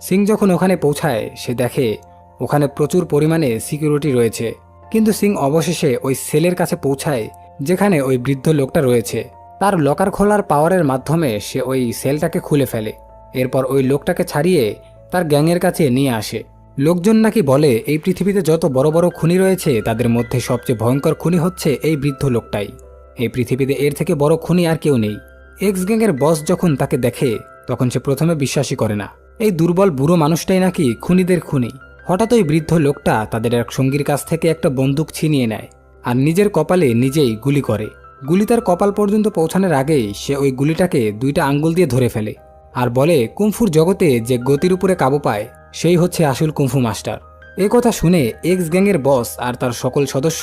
সিং যখন ওখানে পৌঁছায়, সে দেখে ওখানে প্রচুর পরিমাণে সিকিউরিটি রয়েছে। কিন্তু সিং অবশেষে ওই সেলের কাছে পৌঁছায়, যেখানে ওই বৃদ্ধ লোকটা রয়েছে। তার লকার খোলার পাওয়ারের মাধ্যমে সে ওই সেলটাকে খুলে ফেলে। এরপর ওই লোকটাকে ছাড়িয়ে তার গ্যাংয়ের কাছে নিয়ে আসে। লোকজন নাকি বলে, এই পৃথিবীতে যত বড় বড় খুনি রয়েছে, তাদের মধ্যে সবচেয়ে ভয়ঙ্কর খুনি হচ্ছে এই বৃদ্ধ লোকটাই। এই পৃথিবীতে এর থেকে বড় খুনি আর কেউ নেই। এক্স গ্যাংয়ের বস যখন তাকে দেখে, তখন সে প্রথমে বিশ্বাসই করে না। এই দুর্বল বুড়ো মানুষটাই নাকি খুনিদের খুনি। হঠাৎ ওই বৃদ্ধ লোকটা তাদের এক সঙ্গীর কাছ থেকে একটা বন্দুক ছিনিয়ে নেয় আর নিজের কপালে নিজেই গুলি করে। গুলি তার কপাল পর্যন্ত পৌঁছানোর আগেই সে ওই গুলিটাকে দুইটা আঙ্গুল দিয়ে ধরে ফেলে আর বলে, কুমফুর জগতে যে গতির উপরে কাবু পায়, সেই হচ্ছে আসল কুমফু মাস্টার। এ কথা শুনে এক্স গ্যাংয়ের বস আর তার সকল সদস্য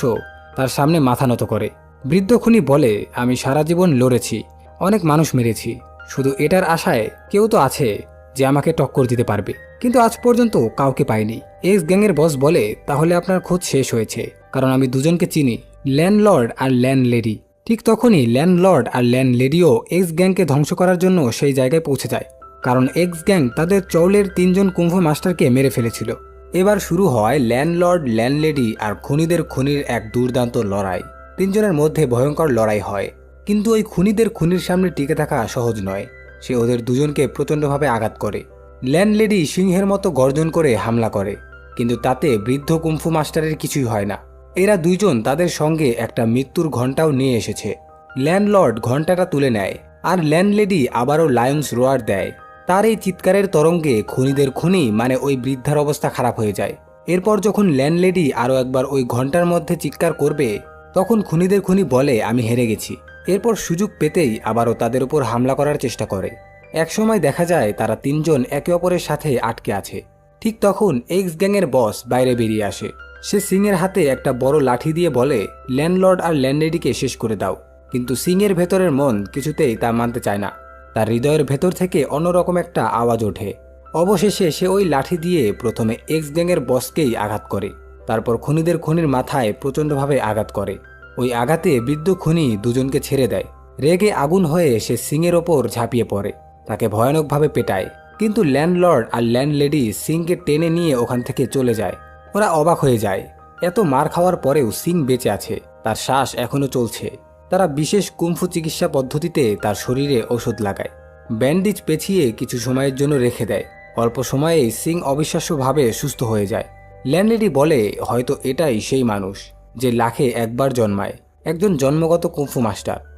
তার সামনে মাথা নত করে। বৃদ্ধ খুনি বলে, আমি সারা জীবন লড়েছি, অনেক মানুষ মেরেছি। শুধু এটার আশায় কেউ তো আছে যে আমাকে টক্কর দিতে পারবে। কিন্তু আজ পর্যন্ত কাউকে পাইনি এক্স গ্যাংয়ের বস বলে, তাহলে আপনার খোঁজ শেষ হয়েছে। কারণ আমি দুজনকে চিনি, ল্যান্ডলর্ড আর ল্যান্ডলেডি। ঠিক তখনই ল্যান্ডলর্ড আর ল্যান্ডলেডিও এক্স গ্যাংকে ধ্বংস করার জন্য সেই জায়গায় পৌঁছে যায়। কারণ এক্স গ্যাং তাদের চৌলের তিনজন কুম্ভ মাস্টারকে মেরে ফেলেছিল। এবার শুরু হয় ল্যান্ডলর্ড, ল্যান্ডলেডি আর খুনিদের খুনির এক দুর্দান্ত লড়াই। তিনজনের মধ্যে ভয়ঙ্কর লড়াই হয়। কিন্তু ওই খুনিদের খুনির সামনে টিকে থাকা সহজ নয়। সে ওদের দুজনকে প্রচণ্ডভাবে আঘাত করে। ল্যান্ডলেডি সিংহের মতো গর্জন করে হামলা করে, কিন্তু তাতে বৃদ্ধ কুম্ফু মাস্টারের কিছুই হয় না। এরা দুইজন তাদের সঙ্গে একটা মৃত্যুর ঘণ্টাও নিয়ে এসেছে। ল্যান্ডলর্ড ঘণ্টাটা তুলে নেয়, আর ল্যান্ডলেডি আবারও লায়ন্স রোয়ার দেয়। তার এই চিৎকারের তরঙ্গে খুনিদের খুনি মানে ওই বৃদ্ধার অবস্থা খারাপ হয়ে যায়। এরপর যখন ল্যান্ডলেডি আরও একবার ওই ঘণ্টার মধ্যে চিৎকার করবে, তখন খুনিদের খুনি বলে, আমি হেরে গেছি। এরপর সুযোগ পেতেই আবারও তাদের উপর হামলা করার চেষ্টা করে। একসময় দেখা যায় তারা তিনজন একে অপরের সাথে আটকে আছে। ঠিক তখন এক্স গ্যাংয়ের বস বাইরে বেরিয়ে আসে। সে সিংয়ের হাতে একটা বড় লাঠি দিয়ে বলে, ল্যান্ডলর্ড আর ল্যান্ডলেডিকে শেষ করে দাও। কিন্তু সিংয়ের ভেতরের মন কিছুতেই তা মানতে চায় না। তার হৃদয়ের ভেতর থেকে অন্যরকম একটা আওয়াজ ওঠে। অবশেষে সে ওই লাঠি দিয়ে প্রথমে এক্স গ্যাংয়ের বসকেই আঘাত করে। তারপর খুনিদের খনির মাথায় প্রচণ্ডভাবে আঘাত করে। ওই আঘাতে বৃদ্ধ খুনি দুজনকে ছেড়ে দেয়। রেগে আগুন হয়ে সে সিংয়ের ওপর ঝাঁপিয়ে পড়ে। তাকে ভয়ানকভাবে পেটায়। কিন্তু ল্যান্ডলর্ড আর ল্যান্ডলেডি সিংকে টেনে নিয়ে ওখান থেকে চলে যায়। ওরা অবাক হয়ে যায়। এত মার খাওয়ার পরেও সিং বেঁচে আছে। তার শ্বাস এখনও চলছে। তারা বিশেষ কুম্ফু চিকিৎসা পদ্ধতিতে তার শরীরে ওষুধ লাগায়। ব্যান্ডেজ পেঁচিয়ে কিছু সময়ের জন্য রেখে দেয়। অল্প সময়েই সিং অবিশ্বাস্যভাবে সুস্থ হয়ে যায়। ল্যান্ডলেডি বলে, হয়তো এটাই সেই মানুষ। যে লাখে একবার জন্মায়। একজন জন্মগত কুম্ফু মাস্টার।